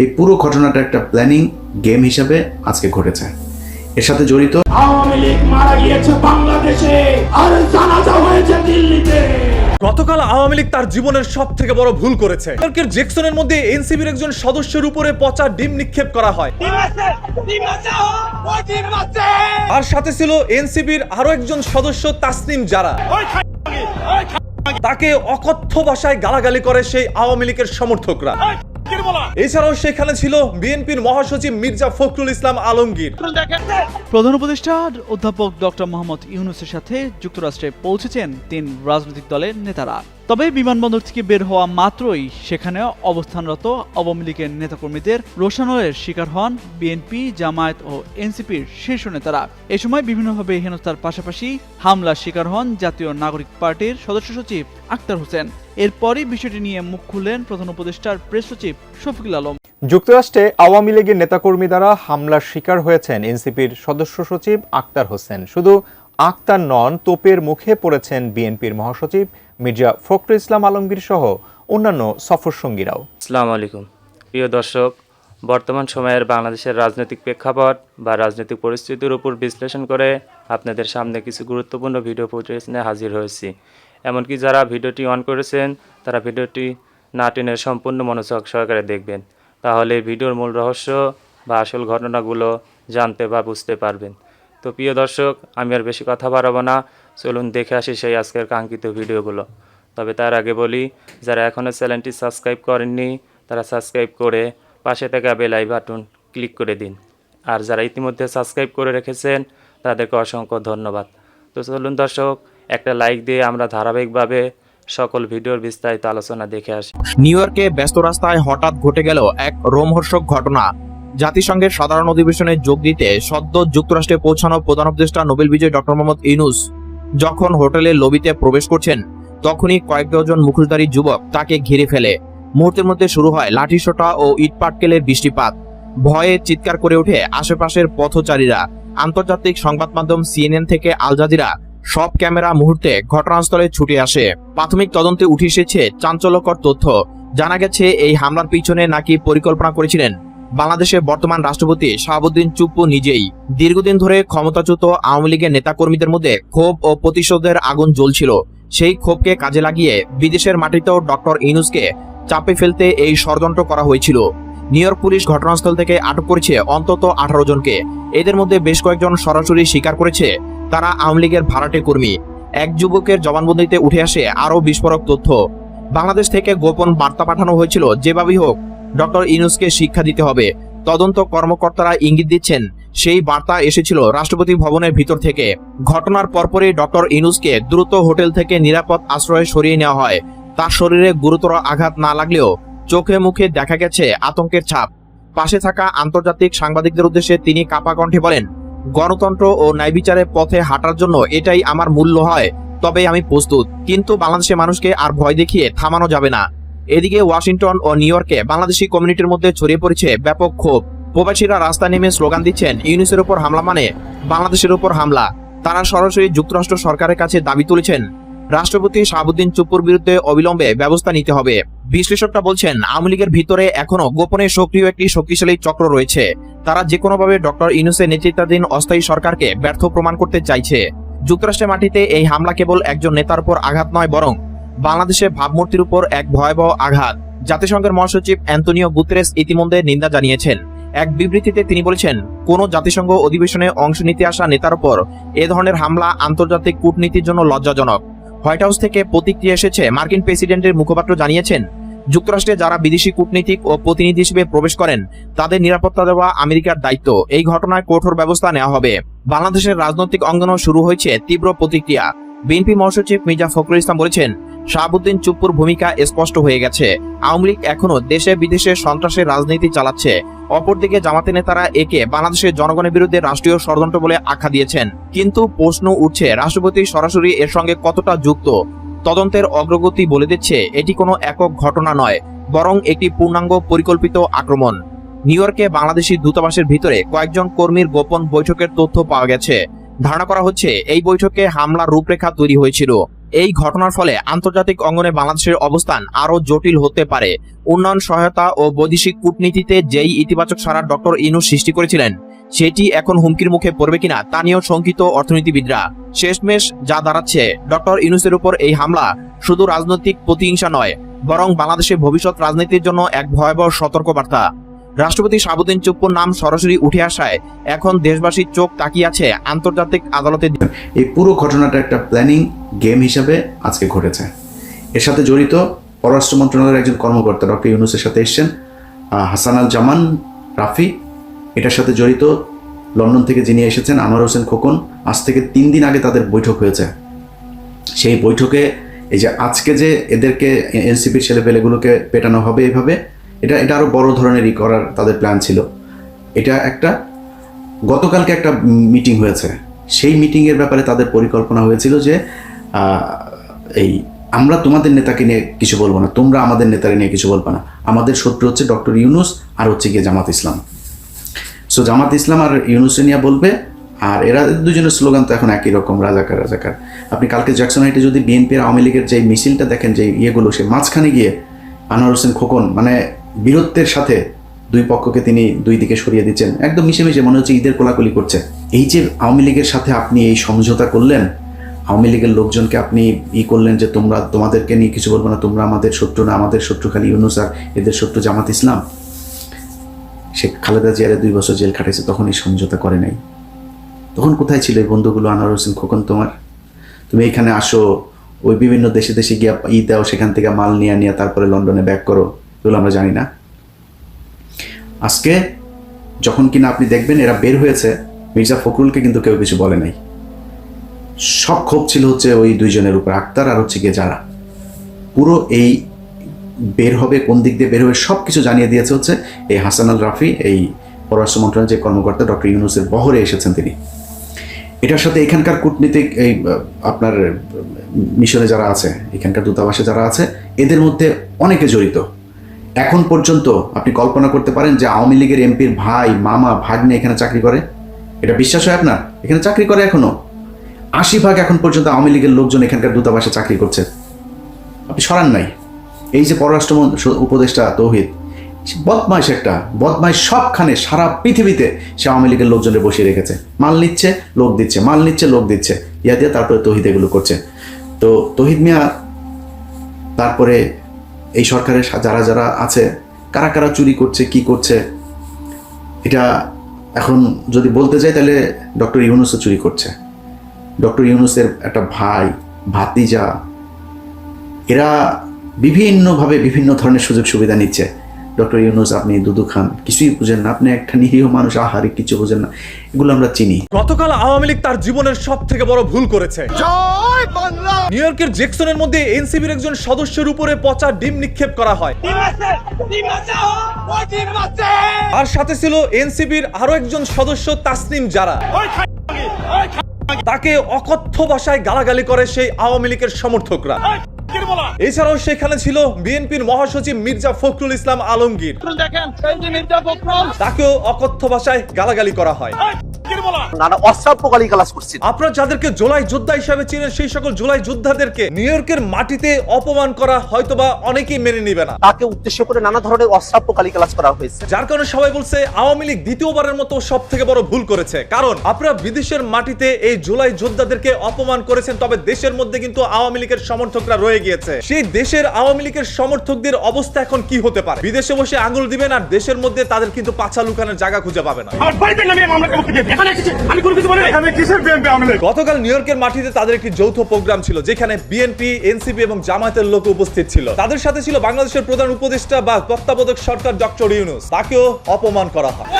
এই পুরো ঘটনাটা একটা প্ল্যানিং গেম হিসাবে আজকে ঘটেছে। এর সাথে জড়িত আওয়ামী লীগ মারা গিয়েছে বাংলাদেশে আর জানাজা হয়েছে দিল্লিতে। গতকাল আওয়ামী লীগ তার জীবনের সব থেকে বড় ভুল করেছে। নিউইয়র্কের জেকসনের মধ্যে এনসিবির একজন সদস্যের উপরে পচা ডিম নিক্ষেপ করা হয়। আর সাথে ছিল এনসিবির আরও একজন সদস্য তাসনিম জারা। তাকে অকথ্য ভাষায় গালাগালি করে সেই আওয়ামী লীগের সমর্থকরা। এছাড়াও সেখানে ছিল বিএনপির মহাসচিব মির্জা ফখরুল ইসলাম আলমগীর। প্রধান উপদেষ্টা অধ্যাপক ডক্টর মোহাম্মদ ইউনুসের সাথে যুক্তরাষ্ট্রে পৌঁছেছেন তিন রাজনৈতিক দলের নেতারা। তবে বিমানবন্দর থেকে বের হওয়া মাত্রই সেখানে অবস্থানরত আওয়ামী লীগের নেতাকর্মীদের রোশানলের শিকার হন বিএনপি, জামায়াত ও এনসিপির শীর্ষ নেতারা। এ সময় বিভিন্নভাবে হেনস্থার পাশাপাশি হামলার শিকার হন জাতীয় নাগরিক পার্টির সদস্য সচিব আক্তার হোসেন। এরপরই বিষয়টি নিয়ে মুখ খুললেন প্রধান উপদেষ্টার প্রেস সচিব শফিকুল আলম। যুক্তরাষ্ট্রে আওয়ামী লীগের নেতাকর্মী দ্বারা হামলার শিকার হয়েছেন এনসিপির সদস্য সচিব আক্তার হোসেন। শুধু আক্তার নন, তোপের মুখে পড়েছেন বিএনপির মহাসচিব মির্জা ফখরুল ইসলাম আলমগীর সহ অন্যান্য সফর সঙ্গীরাও। আসসালামু আলাইকুম। প্রিয় দর্শক, বর্তমান সময়ের বাংলাদেশের রাজনৈতিক প্রেক্ষাপট বা রাজনৈতিক পরিস্থিতির উপর বিশ্লেষণ করে আপনাদের সামনে কিছু গুরুত্বপূর্ণ ভিডিও ফুটেজ হাজির হয়েছি। এমনকি যারা ভিডিওটি অন করেছেন, তারা ভিডিওটি না টেনে সম্পূর্ণ মনোযোগ সহকারে দেখবেন। তাহলে ভিডিওর মূল রহস্য বা আসল ঘটনাগুলো জানতে বা বুঝতে পারবেন। তো প্রিয় দর্শক, আমি আর বেশি কথা বাড়াবো না। চলুন দেখে আসি সেই আজকের কাঙ্ক্ষিত ভিডিওগুলো। তবে তার আগে বলি, যারা এখনও চ্যানেলটি সাবস্ক্রাইব করেননি, তারা সাবস্ক্রাইব করে পাশে থাকা বেল আই বাটন ক্লিক করে দিন। আর যারা ইতিমধ্যে সাবস্ক্রাইব করে রেখেছেন, তাদেরকে অসংখ্য ধন্যবাদ। তো চলুন দর্শক, একটা লাইক দিয়ে আমরা ধারাবাহিকভাবে সকল ভিডিওর বিস্তারিত আলোচনা দেখে আসি। নিউ ইয়র্কে ব্যস্ত রাস্তায় হঠাৎ ঘটে গেল এক রোমহর্ষক ঘটনা। জাতিসংঘের সাধারণ অধিবেশনে যোগ দিতে সদ্য যুক্তরাষ্ট্রে পৌঁছানো প্রধান উপদেষ্টা নোবেল বিজয়ী ডক্টর মোহাম্মদ ইনুস যখন হোটেলের লবিতে প্রবেশ করছেন, তখনই কয়েক ডজন মুখোশধারী যুবক তাকে ঘিরে ফেলে। মুহূর্তের মধ্যে শুরু হয় লাঠিসোঁটা ও ইটপাটকেলের বৃষ্টিপাত। ভয়ে চিৎকার করে ওঠে আশেপাশের পথচারীরা। আন্তর্জাতিক সংবাদ মাধ্যম সিএনএন থেকে আল জাজিরা সব ক্যামেরা মুহূর্তে ঘটনাস্থলে ছুটে আসে। প্রাথমিক তদন্তে উঠে এসেছে চাঞ্চল্যকর তথ্য। জানা গেছে, এই হামলার পিছনে নাকি পরিকল্পনা করেছিলেন বাংলাদেশের বর্তমান রাষ্ট্রপতি শাহাবুদ্দিন চুপ্পু নিজেই দীর্ঘদিন ধরে ক্ষমতাচ্যুত আওয়ামী লীগের নেতাকর্মীদের মধ্যে ক্ষোভ ও প্রতিশোধের আগুন জ্বলছিল। সেই ক্ষোভকে কাজে লাগিয়ে বিদেশের মাটিতেও ডক্টর ইনুসকে চাপে ফেলতে এই ষড়যন্ত্র করা হয়েছিল। নিউ ইয়র্ক পুলিশ ঘটনাস্থল থেকে আটক করেছে অন্তত আঠারো জনকে। এদের মধ্যে বেশ কয়েকজন সরাসরি স্বীকার করেছে তারা আওয়ামী লীগের ভাড়াটে কর্মী। এক যুবকের জবানবন্দিতে উঠে আসে আরও বিস্ফোরক তথ্য। বাংলাদেশ থেকে গোপন বার্তা পাঠানো হয়েছিল, যেভাবেই হোক ডক্টর ইনুসকে শিক্ষা দিতে হবে। তদন্ত কর্মকর্তারা ইঙ্গিত দিচ্ছেন, সেই বার্তা এসেছিল রাষ্ট্রপতি ভবনের ভিতর থেকে। ঘটনার পরপরই ডক্টর ইনুসকে দ্রুত হোটেল থেকে নিরাপদ আশ্রয়ে সরিয়ে নেওয়া হয়। তার শরীরে গুরুতর আঘাত না লাগলেও চোখে মুখে দেখা গেছে আতঙ্কের ছাপ। পাশে থাকা আন্তর্জাতিক সাংবাদিকদের উদ্দেশ্যে তিনি কাপা কণ্ঠে বলেন, গণতন্ত্র ও ন্যায়বিচারের পথে হাঁটার জন্য এটাই আমার মূল্য হয় তবে আমি প্রস্তুত। কিন্তু বাংলাদেশের মানুষকে আর ভয় দেখিয়ে থামানো যাবে না। এদিকে ওয়াশিংটন ও নিউ ইয়র্কে বাংলাদেশি কমিউনিটির মধ্যে ছড়িয়ে পড়েছে ব্যাপক ক্ষোভ। প্রবাসীরা রাস্তায় নেমে স্লোগান দিচ্ছেন ইউনিসের উপর হামলা মানে বাংলাদেশের উপর হামলা। তারা সরাসরি যুক্তরাষ্ট্র সরকারের কাছে দাবি তুলেছেন। রাষ্ট্রপতি শাহাবুদ্দিন চুপ্পুর বিরুদ্ধে অবিলম্বে ব্যবস্থা নিতে হবে। বিশ্লেষকরা বলছেন, আওয়ামী লীগের ভিতরে এখনও গোপনে সক্রিয় একটি শক্তিশালী চক্র রয়েছে। তারা যে কোনোভাবে ডক্টর ইনুসের নেতৃত্বাধীন অস্থায়ী সরকারকে ব্যর্থ প্রমাণ করতে চাইছে। যুক্তরাষ্ট্রের মাটিতে এই হামলা কেবল একজন নেতার উপর আঘাত নয়, বরং বাংলাদেশের ভাবমূর্তির উপর এক ভয়াবহ আঘাত। জাতিসংঘের মহাসচিব অ্যান্তনিও গুতেরেস ইতিমধ্যে নিন্দা জানিয়েছেন। এক বিবৃতিতে তিনি বলেছেন, কোন জাতিসংঘ অধিবেশনে অংশ নিতে আসা নেতার উপর এ ধরনের হামলা আন্তর্জাতিক কূটনীতির জন্য লজ্জাজনক। হোয়াইট হাউস থেকে প্রতিক্রিয়া এসেছে, মার্কিন প্রেসিডেন্টের মুখপাত্র জানিয়েছেন, যুক্তরাষ্ট্রে যারা বিদেশি কূটনীতিক ও প্রতিনিধি হিসেবে প্রবেশ করেন, তাদের নিরাপত্তা দেওয়া আমেরিকার দায়িত্ব। এই ঘটনায় কঠোর ব্যবস্থা নেওয়া হবে। বাংলাদেশের রাজনৈতিক অঙ্গনও শুরু হয়েছে তীব্র প্রতিক্রিয়া। বিএনপি মহাসচিব মির্জা ফখরুল ইসলাম বলেছেন শাহাবুদ্দিন চুপ্পুর ভূমিকা স্পষ্ট হয়ে গেছে। আওয়ামী লীগ এখনও দেশে বিদেশে সন্ত্রাসের রাজনীতি চালাচ্ছে। অপরদিকে জামাতে নেতারা একে বাংলাদেশের জনগণের বিরুদ্ধে রাষ্ট্রীয় ষড়যন্ত্র বলে আখ্যা দিয়েছেন। কিন্তু প্রশ্ন উঠছে, রাষ্ট্রপতি সরাসরি এর সঙ্গে কতটা যুক্ত? তদন্তের অগ্রগতি বলে দিচ্ছে, এটি কোনো একক ঘটনা নয়, বরং একটি পূর্ণাঙ্গ পরিকল্পিত আক্রমণ। নিউ ইয়র্কে বাংলাদেশি দূতাবাসের ভিতরে কয়েকজন কর্মীর গোপন বৈঠকের তথ্য পাওয়া গেছে। ধারণা করা হচ্ছে, এই বৈঠকে হামলার রূপরেখা তৈরি হয়েছিল। এই ঘটনার ফলে আন্তর্জাতিক অঙ্গনে বাংলাদেশের অবস্থান আরও জটিল হতে পারে। উন্নয়ন, সহায়তা ও বৈদেশিক কূটনীতিতে যেই ইতিবাচক সারা ডক্টর ইনু সৃষ্টি করেছিলেন, সেটি এখন হুমকির মুখে পড়বে কিনা তা নিয়েও শঙ্কিত অর্থনীতিবিদরা। শেষমেশ যা দাঁড়াচ্ছে, ডক্টর ইনুসের উপর এই হামলা শুধু রাজনৈতিক প্রতিহিংসা নয়, বরং বাংলাদেশের ভবিষ্যৎ রাজনীতির জন্য এক ভয়াবহ সতর্কবার্তা। রাষ্ট্রপতি সাবুদ্দিন চুপ্পুর নাম সরাসরি উঠে আসায় এখন দেশবাসীর চোখ তাকিয়ে আছে আন্তর্জাতিক আদালতের এই পুরো ঘটনাটা একটা প্ল্যানিং গেম হিসাবে আজকে ঘটেছে। এর সাথে জড়িত পররাষ্ট্র মন্ত্রণালয়ের একজন কর্মকর্তা ডক্টর ইউনুসের সাথে এসছেন হাসান আল জামান রাফি। এটার সাথে জড়িত লন্ডন থেকে যিনি এসেছেন, আনোয়ার হোসেন খোকন, আজ থেকে তিন দিন আগে তাদের বৈঠক হয়েছে। সেই বৈঠকে এই যে আজকে যে এদেরকে এনসিপির ছেলেপেলেগুলোকে পেটানো হবে এইভাবে এটা এটা আরও বড় ধরনেরই করার তাদের প্ল্যান ছিল। এটা একটা, গতকালকে একটা মিটিং হয়েছে। সেই মিটিংয়ের ব্যাপারে তাদের পরিকল্পনা হয়েছিল যে এই আমরা তোমাদের নেতাকে নিয়ে কিছু বলব না, তোমরা আমাদের নেতাকে নিয়ে কিছু বলব না। আমাদের শত্রু হচ্ছে ডক্টর ইউনুস আর হচ্ছে গিয়ে জামাত ইসলাম। সো জামাত ইসলাম আর ইউনুসে নিয়ে বলবে, আর এরা দুজনের স্লোগান তো এখন একই রকম, রাজাকার রাজাকার। আপনি কালকে জ্যাকসন হাইটে যদি বিএনপির আওয়ামী লীগের যে মিছিলটা দেখেন, যে ইয়েগুলো, সে মাঝখানে গিয়ে আনোয়ার হোসেন খোকন মানে বীরত্বের সাথে দুই পক্ষকে তিনি দুই দিকে সরিয়ে দিচ্ছেন। একদম মিশে মিশে মনে হচ্ছে ঈদের কোলাকুলি করছে। এই যে আওয়ামী লীগের সাথে আপনি এই সমঝোতা করলেন, আওয়ামী লীগের লোকজনকে আপনি ই করলেন যে তোমরা, তোমাদেরকে নিয়ে কিছু বলব না, তোমরা আমাদের শত্রু না, আমাদের শত্রু খালি ইউনুস আর এদের শত্রু জামাত ইসলাম। সে খালেদা জিয়ারে দুই বছর জেল খাটাইছে, তখন এই সমঝোতা করে নাই। তখন কোথায় ছিল এই বন্ধুগুলো, আনোয়ার হোসেন খোকন তোমার? তুমি এখানে আসো, ওই বিভিন্ন দেশে দেশে গিয়া ই দাও, সেখান থেকে মাল নিয়ে নিয়ে তারপরে লন্ডনে ব্যাক করো। এগুলো আমরা জানি না। আজকে যখন কিনা আপনি দেখবেন এরা বের হয়েছে, মির্জা ফখরুলকে কিন্তু কেউ কিছু বলে নাই। সব ক্ষোভ ছিল হচ্ছে ওই দুইজনের উপর, আক্তার আর হচ্ছে গিয়ে যারা। পুরো এই বের হবে, কোন দিক দিয়ে বের হবে সব কিছু জানিয়ে দিয়েছে হচ্ছে এই হাসান আল রাফি, এই পররাষ্ট্র মন্ত্রণালয়ের যে কর্মকর্তা ডক্টর ইউনুসের বহরে এসেছেন তিনি। এটার সাথে এখানকার কূটনীতিক এই, আপনার মিশনে যারা আছে, এখানকার দূতাবাসে যারা আছে, এদের মধ্যে অনেকে জড়িত। এখন পর্যন্ত আপনি কল্পনা করতে পারেন যে আওয়ামী লীগের এমপির ভাই, মামা, ভাগ্নে এখানে চাকরি করে? এটা বিশ্বাস হয় আপনার? এখানে চাকরি করে এখনও? আশি ভাগ এখন পর্যন্ত আওয়ামী লীগের লোকজন এখানকার দূতাবাসে চাকরি করছে। আপনি সরান নাই। এই যে পররাষ্ট্র উপদেষ্টা তৌহিদ বদমাইশ একটা, বদমাইশ সবখানে, সারা পৃথিবীতে সে আওয়ামী লীগের লোকজনের বসিয়ে রেখেছে। মাল নিচ্ছে, লোক দিচ্ছে, মাল নিচ্ছে, লোক দিচ্ছে। ইয়া দিয়ে তারপরে তৌহিদ এগুলো করছে। তো তৌহিদ মিয়া, তারপরে এই সরকারের যারা যারা আছে, কারা কারা চুরি করছে, কি করছে, এটা এখন যদি বলতে যাই তাহলে ডক্টর ইউনুসও চুরি করছে। ডক্টর ইউনুসের একটা ভাই, ভাতিজা, এরা বিভিন্নভাবে বিভিন্ন ধরনের সুযোগ সুবিধা নিচ্ছে। ডক্টর ইউনুস আপনি দুদু খান। কিছুই বুঝেন না। আপনি একটা নিরীহ মানুষ আহারে কিছু বুঝেন না। এগুলো আমরা চিনি। গতকাল আওয়ামী লীগ তার জীবনের সব থেকে বড় ভুল করেছে। নিউ ইয়র্কের জেকসনের মধ্যে এনসিবির একজন সদস্যের উপরে পচা ডিম নিক্ষেপ করা হয়। আর সাথে ছিল এনসিবির আরও একজন সদস্য তাসনিম যারা তাকে অকথ্য ভাষায় গালাগালি করে সেই আওয়ামী লীগের সমর্থকরা। এছাড়াও সেখানে ছিল বিএনপির মহাসচিব মির্জা ফখরুল ইসলাম আলমগীর। তাকেও অকথ্য ভাষায় গালাগালি করা হয়। নানা অশ্রাব্য গালিগালাজ করছেন। আপনারা যাদেরকে জুলাই যোদ্ধা হিসাবে চিনেন সেই সকল জুলাই যোদ্ধাদেরকে নিউ ইয়র্কের মাটিতে অপমান করা হয়তোবা অনেকেই মেনে নিবে না। তাকে উদ্দেশ্য করে নানা ধরনের অশ্রাব্য গালিগালাজ করা হয়েছে। যার কারণে সবাই বলছে আওয়ামী লীগ দ্বিতীয়বারের মতো সব থেকে বড় ভুল করেছে। কারণ আপনারা বিদেশের মাটিতে এই জুলাই যোদ্ধাদেরকে অপমান করেছেন তবে দেশের মধ্যে কিন্তু আওয়ামী লীগের সমর্থকরা রয়ে গিয়েছে। সেই দেশের আওয়ামী লীগের সমর্থকদের অবস্থা এখন কি হতে পারে? বিদেশে বসে আঙুল দিবেন আর দেশের মধ্যে তাদের কিন্তু পাছা লুকানোর জায়গা খুঁজে পাবে না। গতকাল নিউ ইয়র্কের মাটিতে তাদের একটি যৌথ প্রোগ্রাম ছিল যেখানে বিএনপি এনসিপি এবং জামায়াতের লোক উপস্থিত ছিল। তাদের সাথে ছিল বাংলাদেশের প্রধান উপদেষ্টা বা তত্ত্বাবধায়ক সরকার ডক্টর ইউনুস। তাকেও অপমান করা হয়।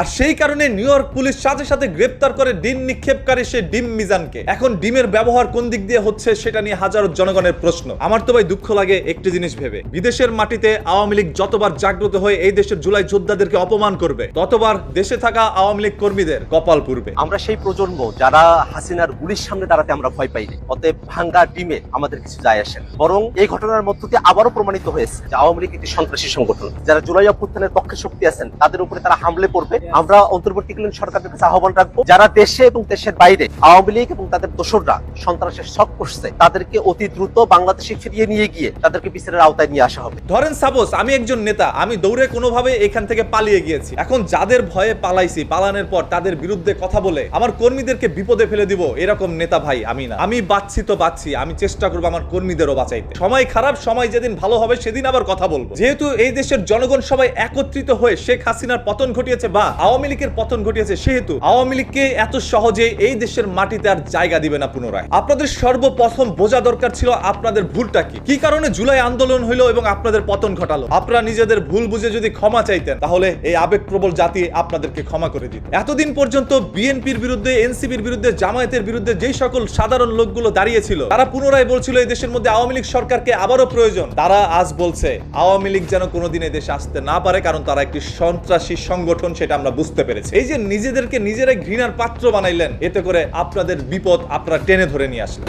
আর সেই কারণে নিউ ইয়র্ক পুলিশ সাথে সাথে গ্রেপ্তার করে ডিম নিক্ষেপকারী সে ডিম মিজানকে। এখন ডিমের ব্যবহার কোন দিক দিয়ে হচ্ছে সেটা নিয়ে হাজারো জনগণের প্রশ্ন। আমার তো ভাই দুঃখ লাগে একটি জিনিস ভেবে। বিদেশের মাটিতে আওয়ামী লীগ যতবার জাগ্রত হয়ে এই দেশের জুলাই যোদ্ধাদেরকে অপমান করবে ততবার দেশে থাকা আওয়ামী লীগ কর্মীদের কপাল পুরবে আমরা সেই প্রজন্ম যারা হাসিনার গুলির সামনে দাঁড়াতে আমরা ভয় পাইনি অতএব ভাঙ্গা ডিমে আমাদের কিছু যায় আসে বরং এই ঘটনার মধ্য দিয়ে আবারও প্রমাণিত হয়েছে যে আওয়ামী লীগ একটি সন্ত্রাসী সংগঠন। যারা জুলাই অভ্যুত্থানের পক্ষে শক্তি আছেন তাদের উপরে তারা হামলে পড়বে আমরা অন্তর্বর্তীকালীন সরকারের কাছে আহ্বান রাখব যারা দেশে এবং দেশের বাইরে আওয়ামী লীগ এবং তাদের দোসররা সন্ত্রাসের শখ করছে তাদেরকে অতি দ্রুত বাংলাদেশে ফিরিয়ে নিয়ে গিয়ে তাদেরকে বিচারের আওতায় নিয়ে আসা হবে। ধরেন সাপোজ আমি একজন নেতা আমি দৌড়ে কোনোভাবে এখান থেকে পালিয়ে গিয়েছি। এখন যাদের ভয়ে পালাইছি পালানোর পর তাদের বিরুদ্ধে কথা বলে আমার কর্মীদেরকে বিপদে ফেলে দিব এরকম নেতা ভাই আমি না। আমি বাঁচছি তো বাঁচছি আমি চেষ্টা করব আমার কর্মীদেরও বাঁচাইতে। সময় খারাপ সময় যেদিন ভালো হবে সেদিন আবার কথা বলব। যেহেতু এই দেশের জনগণ সবাই একত্রিত হয়ে শেখ হাসিনার পতন ঘটিয়েছে বা আওয়ামী লীগের পতন ঘটিয়েছে সেহেতু আওয়ামী লীগকে এত সহজে এই দেশের মাটিতে আর জায়গা দিবে না পুনরায়। আপনাদের সর্বপ্রথম বোঝা দরকার ছিল আপনাদের ভুলটা কি? কি কারণে জুলাই আন্দোলন হইল এবং আপনাদের পতন ঘটালো? আপনারা নিজেদের ভুল বুঝে যদি ক্ষমা চাইতেন, তাহলে এই আবেগপ্রবল জাতি আপনাদেরকে ক্ষমা করে দিত। এতদিন পর্যন্ত বিএনপির বিরুদ্ধে, এনসিপির বিরুদ্ধে, জামায়াতের বিরুদ্ধে যেই সকল সাধারণ লোকগুলো দাঁড়িয়েছিল, তারা পুনরায় বলছিল এই দেশের মধ্যে আওয়ামী লীগ সরকারকে আবারও প্রয়োজন। তারা আজ বলছে, আওয়ামী লীগ যেন কোনোদিন দেশে আসতে না পারে, কারণ তারা একটি সন্ত্রাসী সংগঠন সেটা আমরা বুঝতে পেরেছি। এই যে নিজেদেরকে নিজেরাই ঘৃণার পাত্র বানাইলেন, এতে করে আপনাদের বিপদ আপনারা টেনে ধরে নিয়ে আসলেন।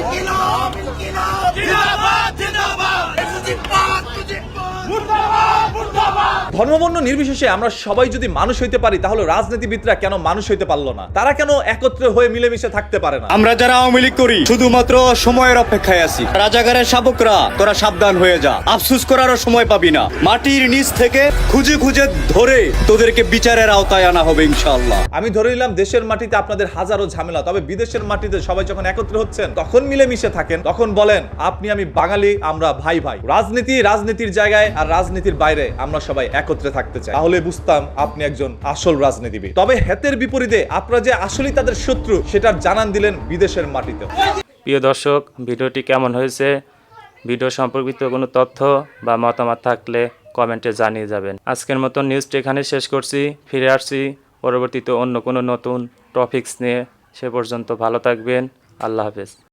ধর্মবর্ণ নির্বিশেষে আমরা সবাই যদি মানুষ হইতে পারি তাহলে রাজনীতিবিদরা কেন মানুষ হইতে পারল না? তারা কেন একত্রে হয়ে মিলেমিশে থাকতে পারে না? আমরা যারা আওয়ামী লীগ করি শুধুমাত্র সময়ের অপেক্ষায় আছি। রাজাগারের শাবকরা তোরা সাবধান হয়ে যা। আফসুস করারও সময় পাবি না। মাটির নিচ থেকে খুঁজে খুঁজে ধরে তোদেরকে বিচারের আওতায় আনা হবে ইনশাআল্লাহ। আমি ধরে নিলাম দেশের মাটিতে আপনাদের হাজারো ঝামেলা। তবে বিদেশের মাটিতে সবাই যখন একত্রে হচ্ছেন তখন মিলেমিশে থাকেন তখন বলেন আপনি আমি বাঙালি আমরা ভাই ভাই। রাজনীতি রাজনীতির জায়গায় আর রাজনীতির বাইরে আমরা সবাই একত্রে থাকতে চাই। তাহলে বুঝতাম আপনি একজন আসল রাজনীতিবিদ। তবে হেতের বিপরীতে আপনারা যে আসলেই তাদের শত্রু, সেটার জানান দিলেন বিদেশের মাটিতে। প্রিয় দর্শক, ভিডিওটি কেমন হয়েছে? ভিডিও সম্পর্কিত কোনো তথ্য বা মতামত থাকলে কমেন্টে জানিয়ে যাবেন। আজকের মতো নিউজটি এখানে শেষ করছি। ফিরে আসছি পরবর্তীতে অন্য কোনো নতুন টপিকস নিয়ে। সে পর্যন্ত ভালো থাকবেন। আল্লাহ হাফেজ।